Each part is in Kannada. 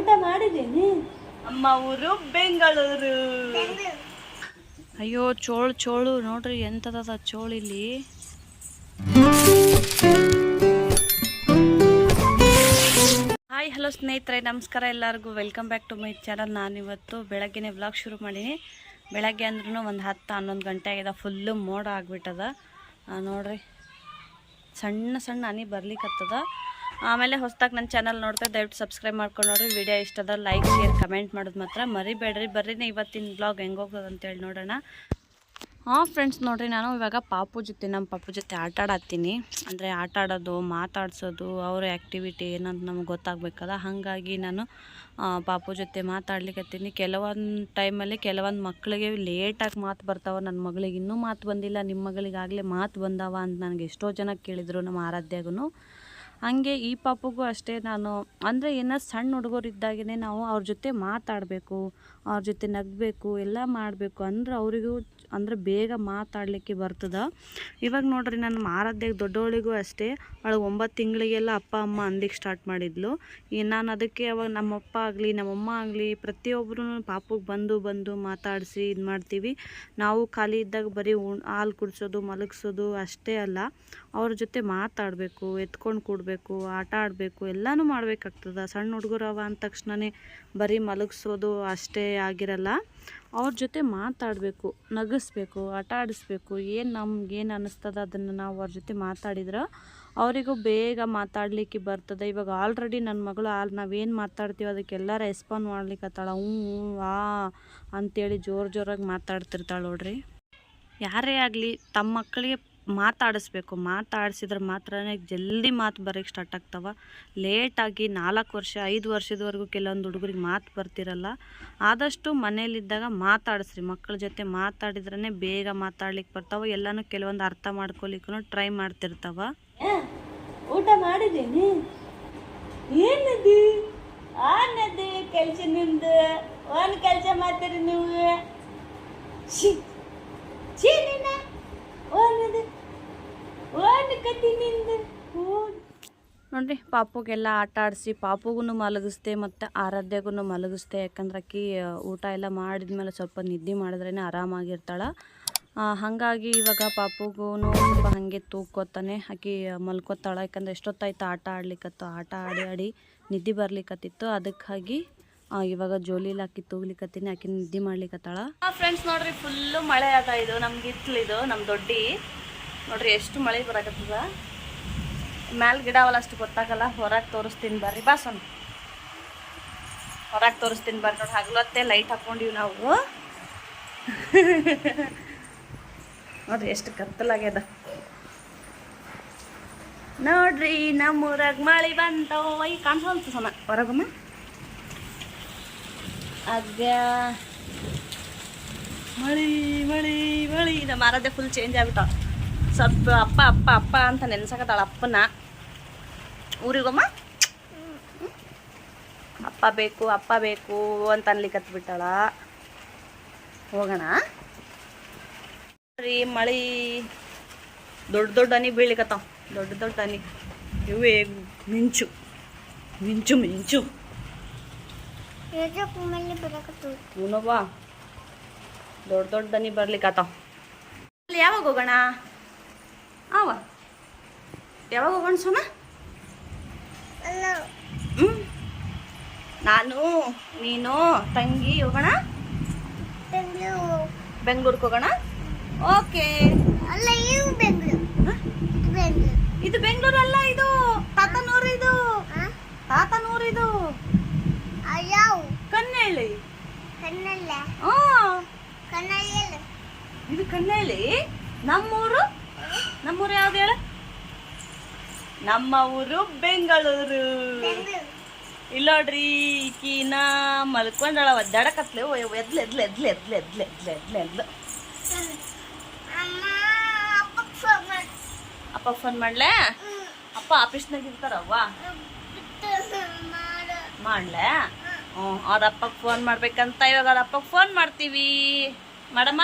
ಊಟ ಮಾಡಿದ್ದೀನಿ. ಅಮ್ಮ ಊರು ಬೆಂಗಳೂರು. ಅಯ್ಯೋ, ಚೋಳು ಚೋಳು ನೋಡ್ರಿ ಚೋಳು ಇಲ್ಲಿ. ಹಾಯ್, ಹಲೋ ಸ್ನೇಹಿತರೆ, ನಮಸ್ಕಾರ ಎಲ್ಲರಿಗೂ. Welcome back to my channel ನಾನಿವತ್ತು ಬೆಳಗ್ಗೆನೆ ವ್ಲಾಗ್ ಶುರು ಮಾಡೀನಿ. ಬೆಳಗ್ಗೆ ಅಂದ್ರೂ ಒಂದು ಹತ್ತು, ಹನ್ನೊಂದು ಗಂಟೆ ಆಗಿದೆ. ಫುಲ್ಲು ಮೋಡ ಆಗಿಬಿಟ್ಟದ. ನೋಡ್ರಿ. ಸಣ್ಣ ಸಣ್ಣ ಹನಿ ಬರ್ಲಿಕ್ಕತ್ತದ ಆಮೇಲೆ ಹೊಸ್ದಾಗಿ ನನ್ನ ಚಾನಲ್ ನೋಡ್ತಾ ದಯವಿಟ್ಟು ಸಬ್ಸ್ಕ್ರೈಬ್ ಮಾಡ್ಕೊಂಡು ನೋಡ್ರಿ ವಿಡಿಯೋ ಅದ ಲೈಕ್ ಶೇರ್ ಕಮೆಂಟ್ ಮಾಡೋದು ಮಾತ್ರ ಮರಿಬೇಡ್ರಿ. ಬರ್ರಿನೇ ಇವತ್ತಿನ ಬ್ಲಾಗ್ ಹೆಂಗೆ ಹೋಗೋದು ಅಂತೇಳಿ ನೋಡೋಣ. ಹಾಂ ಫ್ರೆಂಡ್ಸ್ ನೋಡ್ರಿ ನಾನು ಇವಾಗ ಪಾಪು ಜೊತೆ ನಮ್ಮ ಪಾಪು ಜೊತೆ ಆಟ ಆಡತ್ತೀನಿ. ಅಂದರೆ ಆಟ ಆಡೋದು, ಮಾತಾಡ್ಸೋದು, ಅವ್ರ ಆ್ಯಕ್ಟಿವಿಟಿ ಏನಂತ ನಮ್ಗೆ ಗೊತ್ತಾಗಬೇಕಲ್ಲ. ಹಾಗಾಗಿ ನಾನು ಪಾಪು ಜೊತೆ ಮಾತಾಡ್ಲಿಕ್ಕತ್ತೀನಿ ಕೆಲವೊಂದು ಟೈಮಲ್ಲಿ ಕೆಲವೊಂದು ಮಕ್ಕಳಿಗೆ ಲೇಟಾಗಿ ಮಾತು ಬರ್ತಾವ. ನನ್ನ ಮಗಳಿಗೆ ಇನ್ನೂ ಮಾತು ಬಂದಿಲ್ಲ. ನಿಮ್ಮ ಮಗಳಿಗಾಗಲೇ ಮಾತು ಬಂದಾವ ಅಂತ ನನಗೆ ಎಷ್ಟೋ ಜನ ಕೇಳಿದರು ನಮ್ಮ ಆರಾಧ್ಯಾಗೂ ಹಾಗೆ ಈ ಪಾಪಗೂ ಅಷ್ಟೇ ನಾನು, ಅಂದರೆ ಏನೋ ಸಣ್ಣ ಹುಡುಗರಿದ್ದಾಗೇ ನಾವು ಅವ್ರ ಜೊತೆ ಮಾತಾಡಬೇಕು, ಅವ್ರ ಜೊತೆ ನಗಬೇಕು, ಎಲ್ಲ ಮಾಡಬೇಕು. ಅಂದ್ರೆ ಅವರಿಗೂ ಅಂದ್ರೆ ಬೇಗ ಮಾತಾಡಲಿಕ್ಕೆ ಬರ್ತದೆ. ಇವಾಗ ನೋಡ್ರಿ ನನ್ನ ಆರಾಧ್ಯಾಗ ದೊಡ್ಡವಳಿಗೂ ಅಷ್ಟೇ, ಅವಳು ಒಂಬತ್ತು ತಿಂಗಳಿಗೆಲ್ಲ ಅಪ್ಪ, ಅಮ್ಮ ಅಂದಿಗೆ ಸ್ಟಾರ್ಟ್ ಮಾಡಿದ್ಲು. ಈ ನಾನು ಅದಕ್ಕೆ ಅವಾಗ ನಮ್ಮಪ್ಪ ಆಗಲಿ ನಮ್ಮಮ್ಮ ಆಗಲಿ ಪ್ರತಿಯೊಬ್ಬರು ಪಾಪುಗೆ ಬಂದು ಬಂದು ಮಾತಾಡಿಸಿ ಇದು ಮಾಡ್ತೀವಿ. ನಾವು ಖಾಲಿ ಇದ್ದಾಗ ಬರೀ ಹಾಲು ಕುಡಿಸೋದು, ಮಲಗಿಸೋದು ಅಷ್ಟೇ ಅಲ್ಲ, ಅವ್ರ ಜೊತೆ ಮಾತಾಡಬೇಕು, ಎತ್ಕೊಂಡು ಕೂಡಬೇಕು. ಆಟ ಆಡಬೇಕು, ಎಲ್ಲನೂ ಮಾಡಬೇಕಾಗ್ತದೆ. ಸಣ್ಣ ಹುಡುಗರವ ಅಂದ ತಕ್ಷಣವೇ ಬರೀ ಮಲಗಿಸೋದು ಅಷ್ಟೇ ಆಗಿರಲ್ಲ. ಅವ್ರ ಜೊತೆ ಮಾತಾಡಬೇಕು, ನಗಿಸ್ಬೇಕು, ಆಟ ಆಡಿಸ್ಬೇಕು, ಏನು ನಮ್ಗೇನು ಅನ್ನಿಸ್ತದ ಅದನ್ನು ನಾವು ಅವ್ರ ಜೊತೆ ಮಾತಾಡಿದ್ರೆ ಅವರಿಗೂ ಬೇಗ ಮಾತಾಡಲಿಕ್ಕೆ ಬರ್ತದೆ. ಇವಾಗ ಆಲ್ರೆಡಿ ನನ್ನ ಮಗಳು ಆಲ್ ನಾವೇನು ಮಾತಾಡ್ತೀವಿ ಅದಕ್ಕೆಲ್ಲ ರೆಸ್ಪಾನ್ಸ್ ಮಾಡ್ಲಿಕ್ಕತ್ತಾಳ ಹ್ಞೂ ಹ್ಞೂ, ಆ, ಅಂತೇಳಿ ಜೋರು ಜೋರಾಗಿ ಮಾತಾಡ್ತಿರ್ತಾಳೆ ನೋಡ್ರಿ. ಯಾರೇ ಆಗಲಿ ತಮ್ಮ ಮಕ್ಕಳಿಗೆ ಮಾತಾಡಿಸ್ಬೇಕು. ಮಾತಾಡಿಸಿದ್ರೆ ಮಾತ್ರನೇ ಜಲ್ದಿ ಮಾತು ಬರೋಕ್ಕೆ ಸ್ಟಾರ್ಟ್ ಆಗ್ತಾವ. ಲೇಟಾಗಿ ನಾಲ್ಕು ವರ್ಷ ಐದು ವರ್ಷದವರೆಗೂ ಕೆಲವೊಂದು ಹುಡುಗರಿಗೆ ಮಾತು ಬರ್ತಿರಲ್ಲ. ಆದಷ್ಟು ಮನೇಲಿದ್ದಾಗ ಮಾತಾಡಿಸ್ರಿ. ಮಕ್ಕಳ ಜೊತೆ ಮಾತಾಡಿದ್ರೇ ಬೇಗ ಮಾತಾಡ್ಲಿಕ್ಕೆ ಬರ್ತಾವ. ಎಲ್ಲನೂ ಕೆಲವೊಂದು ಅರ್ಥ ಮಾಡ್ಕೊಲಿಕ್ಕೂ ಟ್ರೈ ಮಾಡ್ತಿರ್ತಾವ. ಆ, ಊಟ ಮಾಡಿದ್ದೀನಿ ಆನದು ಕೆಲಸ ನಿಮ್ದು? ಒಂದು ಕೆಲಸ ಮಾಡ್ತೀರಿ ನೀವು? ನೋಡ್ರಿ ಪಾಪುಗೆಲ್ಲ ಆಟ ಆಡಿಸಿ ಪಾಪುಗೂ ಮಲಗಿಸ್ದೆ ಮತ್ತು ಆರಾಧ್ಯಗೂ ಮಲಗಿಸ್ದೆ. ಯಾಕಂದ್ರೆ ಅಕ್ಕಿ ಊಟ ಎಲ್ಲ ಮಾಡಿದ್ಮೇಲೆ ಸ್ವಲ್ಪ ನಿದ್ದೆ ಮಾಡಿದ್ರೇ ಆರಾಮಾಗಿರ್ತಾಳೆ. ಹಾಗಾಗಿ ಇವಾಗ ಪಾಪುಗೂ ಸ್ವಲ್ಪ ಹಾಗೆ ತೂಕೋತಾನೆ. ಆಕಿ ಮಲ್ಕೋತಾಳೆ. ಯಾಕಂದ್ರೆ ಎಷ್ಟೊತ್ತಾಯ್ತು ಆಟ ಆಡ್ಲಿಕ್ಕತ್ತು ಆಟ ಆಡಿ ಆಡಿ ನಿದ್ದೆ ಬರ್ಲಿಕ್ಕತ್ತಿತ್ತು ಅದಕ್ಕಾಗಿ ಇವಾಗ ಜೋಲಿಲಿ ಹಾಕಿ ತೂಗ್ಲಿಕ್ಕತ್ತೀನಿ ಆಕಿ ನಿದ್ದೆ ಮಾಡ್ಲಿಕ್ಕತ್ತಾಳ ಫ್ರೆಂಡ್ಸ್ ನೋಡ್ರಿ ಫುಲ್ಲು ಮಳೆ ಆತ ಇದು. ನಮ್ಗೆ ಇದು ನಮ್ಮ ದೊಡ್ಡಿ. ನೋಡ್ರಿ, ಎಷ್ಟು ಮಳೆ ಬರಾಕತ್ತದ? ಮ್ಯಾಲ ಗಿಡ ಅವಲ್ಲ ಅಷ್ಟು ಗೊತ್ತಾಗಲ್ಲ, ಹೊರಗೆ ತೋರಿಸ್ತೀನಿ ಬರ್ರಿ, ಬಾ ಸೊನ್ ಹೊರಗೆ ತೋರಿಸ್ತೀನಿ ಬರ್ರಿ ನೋಡಿ ಹಗಲೊತ್ತೆ ಲೈಟ್ ಹಾಕೊಂಡಿವಿ ನಾವು. ನೋಡ್ರಿ, ಎಷ್ಟು ಕತ್ತಲಾಗ್ಯದ. ನೋಡ್ರಿ, ನಮ್ಮೂರಾಗ ಮಳೆ ಬಂತವ ಈ ಕಾಣಿಸಲ್ತು ಸಮ ಹೊರಗಮ್ಮ? ಅದ ಮಳಿ ಮಳಿ ಮಳಿ. ನಮ್ಮ ಆರಾಧ್ಯ ಫುಲ್ ಚೇಂಜ್ ಆಗ್ಬಿಟ್ಟ ಸ್ವಲ್ಪ ಅಪ್ಪ ಅಪ್ಪ ಅಪ್ಪ ಅಂತ ನೆನ್ಸಕತ್ತಾಳ ಅಪ್ಪನ. ಊರಿಗೊಮ್ಮ ಅಪ್ಪ ಬೇಕು ಅಪ್ಪ ಬೇಕು ಅಂತ ಅನ್ಲಿಕ್ಕತ್ಬಿಟ್ಟಾಳ ಹೋಗೋಣ. ರೀ ಮಳಿ. ದೊಡ್ಡ ದೊಡ್ಡ ಹನಿ ಬೀಳ್ಲಿಕತ್ತಾವ. ದೊಡ್ಡ ದೊಡ್ಡ ಹನಿ. ಇವೇ ಮಿಂಚು. ಮಿಂಚು ಮಿಂಚು. ದೊಡ್ಡ ದೊಡ್ಡ ದನಿ ಬರ್ಲಿಕ್ಕತ್ತಾವ ಯಾವಾಗ ಹೋಗೋಣ? ಅವ. ಯಾವಾಗ ಹೋಗೋಣ ಸೋಮ? ಹ್ಮ್. ನಾನು ನೀನು ತಂಗಿ ಹೋಗೋಣ? ಬೆಂಗ್ಳೂರ್ಗೆ ಹೋಗೋಣ? ಓಕೆ. ಅಲ್ಲ ಇವು ಬೆಂಗಳೂರು. ಇದು ಬೆಂಗಳೂರಲ್ಲ ಇದು ತಾತನೂರು ಇದು. ತಾತನೂರು ಇದು. ಯಾವ? ಕನ್ನಳ್ಳಿ ಹ್ಞೂ ಹಾ. ಕನ್ನಲ್ಲ ಇದು ಕನ್ನಳ್ಳಿ ನಮ್ಮೂರು ನಮ್ಮೂರು ಯಾವ್ದು ಹೇಳ? ನಮ್ಮ ಊರು ಬೆಂಗಳೂರು. ಇಲ್ಲ ನೋಡ್ರಿ, ಈಕಿನ ಮಲ್ಕೊಂಡಳ ಒದ್ದಾಡಕತ್ಲೆ ಎದ್ಲೆ ಎದ್ಲೆ ಎದ್ಲೆ ಎದ್ಲೆ ಎದ್ಲೆ ಎದ್ಲೆ ಎದ್ಲೆ, ಎದ್ಲು. ಅಪ್ಪ ಫೋನ್ ಮಾಡ್ಲೆ? ಅಪ್ಪ ಆಫೀಸ್ನಾಗ ಇರ್ತಾರವ್ವ ಮಾಡ್ಲೆ? ಹ್ಞೂ ಅವ್ರ ಅಪ್ಪಗೆ ಫೋನ್ ಮಾಡ್ಬೇಕಂತ ಇವಾಗ ಅವ್ರ ಅಪ್ಪಗೆ ಫೋನ್ ಮಾಡ್ತೀವಿ. ಮಾಡಮ್ಮ?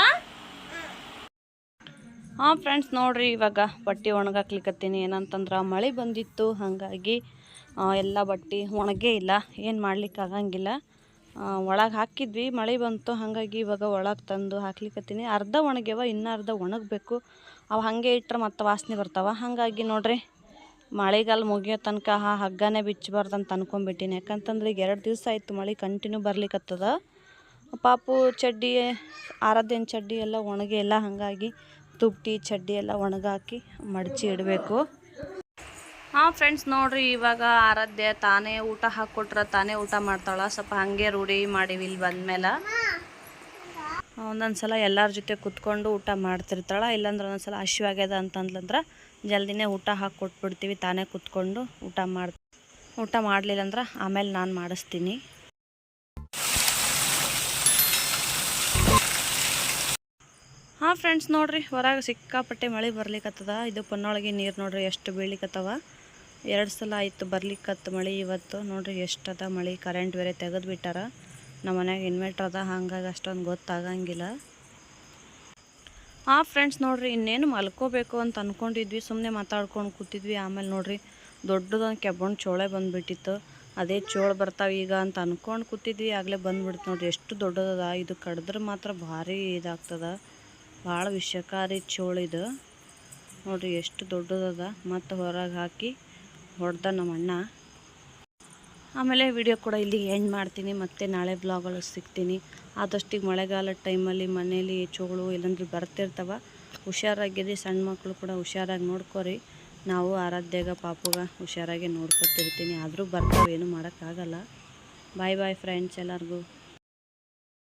ಹಾಂ ಫ್ರೆಂಡ್ಸ್ ನೋಡಿರಿ, ಇವಾಗ ಬಟ್ಟೆ ಒಣಗಾಕ್ಲಿಕ್ಕತ್ತೀನಿ ಏನಂತಂದ್ರೆ, ಮಳೆ ಬಂದಿತ್ತು, ಹಾಗಾಗಿ ಎಲ್ಲ ಬಟ್ಟೆ ಒಣಗೇ ಇಲ್ಲ, ಏನು ಮಾಡ್ಲಿಕ್ಕೆ ಆಗಂಗಿಲ್ಲ. ಒಳಗೆ ಹಾಕಿದ್ವಿ, ಮಳೆ ಬಂತು, ಹಾಗಾಗಿ ಇವಾಗ ಒಳಗೆ ತಂದು ಹಾಕ್ಲಿಕ್ಕತ್ತೀನಿ ಅರ್ಧ ಒಣಗ್ಯವ, ಇನ್ನೂ ಅರ್ಧ ಒಣಗಬೇಕು. ಅವು ಹಾಗೆ ಇಟ್ಟರೆ ಮತ್ತೆ ವಾಸನೆ ಬರ್ತಾವೆ. ಹಾಗಾಗಿ ನೋಡ್ರಿ, ಮಳೆಗಾಲ ಮುಗಿಯೋ ತನಕ ಆ ಹಗ್ಗನೇ ಬಿಚ್ಚಬಾರ್ದು ಅಂತ ಅನ್ಕೊಂಬಿಟ್ಟಿನಿ ಯಾಕಂತಂದ್ರೆ, ಈಗ ಎರಡು ದಿವಸ ಆಯಿತು ಮಳೆ ಕಂಟಿನ್ಯೂ ಬರ್ಲಿಕ್ಕತ್ತದ ಪಾಪು, ಚಡ್ಡಿ, ಆರಾಧ್ಯನ ಚಡ್ಡಿ ಎಲ್ಲ ಒಣಗೆ ಇಲ್ಲ, ಹಾಗಾಗಿ ತುಟ್ಟಿ, ಚಡ್ಡಿ ಎಲ್ಲ ಒಣಗಾಕಿ ಮಡಚಿ ಇಡಬೇಕು. ಹಾಂ ಫ್ರೆಂಡ್ಸ್ ನೋಡ್ರಿ, ಇವಾಗ ಆರಾಧ್ಯ ತಾನೇ ಊಟ ಹಾಕ್ಕೊಟ್ರ ತಾನೇ ಊಟ ಮಾಡ್ತಾಳ. ಸ್ವಲ್ಪ ಹಾಗೆ ರೂಢಿ ಮಾಡೀವಿ ಇಲ್ಲಿ ಬಂದಮೇಲೆ. ಒಂದೊಂದು ಸಲ ಎಲ್ಲರ ಜೊತೆ ಕುತ್ಕೊಂಡು ಊಟ ಮಾಡ್ತಿರ್ತಾಳ. ಇಲ್ಲಾಂದ್ರೆ ಒಂದೊಂದು ಸಲ ಅಂತಂದ್ರೆ ಜಲ್ದಿನೇ ಊಟ ಹಾಕಿ ಕೊಟ್ಬಿಡ್ತೀವಿ ತಾನೇ ಕುತ್ಕೊಂಡು ಊಟ ಮಾಡಿ ಊಟ ಮಾಡಲಿಲ್ಲ ಅಂದ್ರೆ ಆಮೇಲೆ ನಾನು ಮಾಡಿಸ್ತೀನಿ. ಹಾಂ ಫ್ರೆಂಡ್ಸ್ ನೋಡ್ರಿ, ಹೊರಗೆ ಸಿಕ್ಕಾಪಟ್ಟೆ ಮಳೆ ಬರ್ಲಿಕ್ಕತ್ತದ ಇದು ಪೊನ್ನೊಳಗೆ ನೀರು ನೋಡ್ರಿ, ಎಷ್ಟು ಬೀಳಿಕತ್ತವ. ಎರಡು ಸಲ ಆಯಿತು ಬರ್ಲಿಕ್ಕತ್ತು ಮಳೆ ಇವತ್ತು. ನೋಡ್ರಿ ಎಷ್ಟದ ಮಳೆ ಕರೆಂಟ್ ಬೇರೆ ತೆಗೆದು ಬಿಟ್ಟಾರ. ನಮ್ಮ ಮನ್ಯಾಗ ಇನ್ವೆರ್ಟರ್ ಅದ, ಹಂಗಾಗಿ ಅಷ್ಟೊಂದು ಗೊತ್ತಾಗಂಗಿಲ್ಲ. ಹಾಂ ಫ್ರೆಂಡ್ಸ್ ನೋಡ್ರಿ, ಇನ್ನೇನು ಮಲ್ಕೋಬೇಕು ಅಂತ ಅಂದ್ಕೊಂಡಿದ್ವಿ ಸುಮ್ಮನೆ ಮಾತಾಡ್ಕೊಂಡು ಕೂತಿದ್ವಿ. ಆಮೇಲೆ ನೋಡ್ರಿ, ದೊಡ್ಡದೊಂದು ಕೆಬ್ಬಣ್ಣು ಚೋಳೆ ಬಂದುಬಿಟ್ಟಿತ್ತು. ಅದೇ ಚೋಳ ಬರ್ತಾವೆ ಈಗ ಅಂತ ಅಂದ್ಕೊಂಡು ಕೂತಿದ್ವಿ. ಆಗಲೇ ಬಂದ್ಬಿಡ್ತು ನೋಡ್ರಿ, ಎಷ್ಟು ದೊಡ್ಡದದ. ಇದು ಕಡಿದ್ರೆ ಮಾತ್ರ ಭಾರಿ ಇದಾಗ್ತದ. ಭಾಳ ವಿಷಕಾರಿ ಚೋಳು ಇದು. ನೋಡ್ರಿ ಎಷ್ಟು ದೊಡ್ಡದದ. ಮತ್ತು ಹೊರಗೆ ಹಾಕಿ ಹೊಡೆದ ನಮ್ಮ ಅಣ್ಣ. ಆಮೇಲೆ ವಿಡಿಯೋ ಕೂಡ ಇಲ್ಲಿಗೆ ಎಂಡ್ ಮಾಡ್ತೀನಿ. ಮತ್ತೆ ನಾಳೆ ಬ್ಲಾಗಲ್ಲಿ ಸಿಗ್ತೀನಿ. ಆದಷ್ಟು ಮಳೆಗಾಲದ ಟೈಮಲ್ಲಿ ಮನೇಲಿ ಚೋಳು ಇಲ್ಲಾಂದ್ರೆ ಬರ್ತಿರ್ತವೆ. ಹುಷಾರಾಗಿದೆ ಸಣ್ಣ ಮಕ್ಕಳು ಕೂಡ ಹುಷಾರಾಗಿ ನೋಡ್ಕೊರಿ. ನಾವು ಆರಾಧ್ಯಾಗ ಪಾಪುಗ ಹುಷಾರಾಗಿ ನೋಡ್ಕೊತಿರ್ತೀನಿ. ಆದರೂ ಬರ್ತಾವೆ ಏನು ಮಾಡೋಕ್ಕಾಗಲ್ಲ. ಬಾಯ್ ಬಾಯ್ ಫ್ರೆಂಡ್ಸ್ ಎಲ್ಲರಿಗೂ.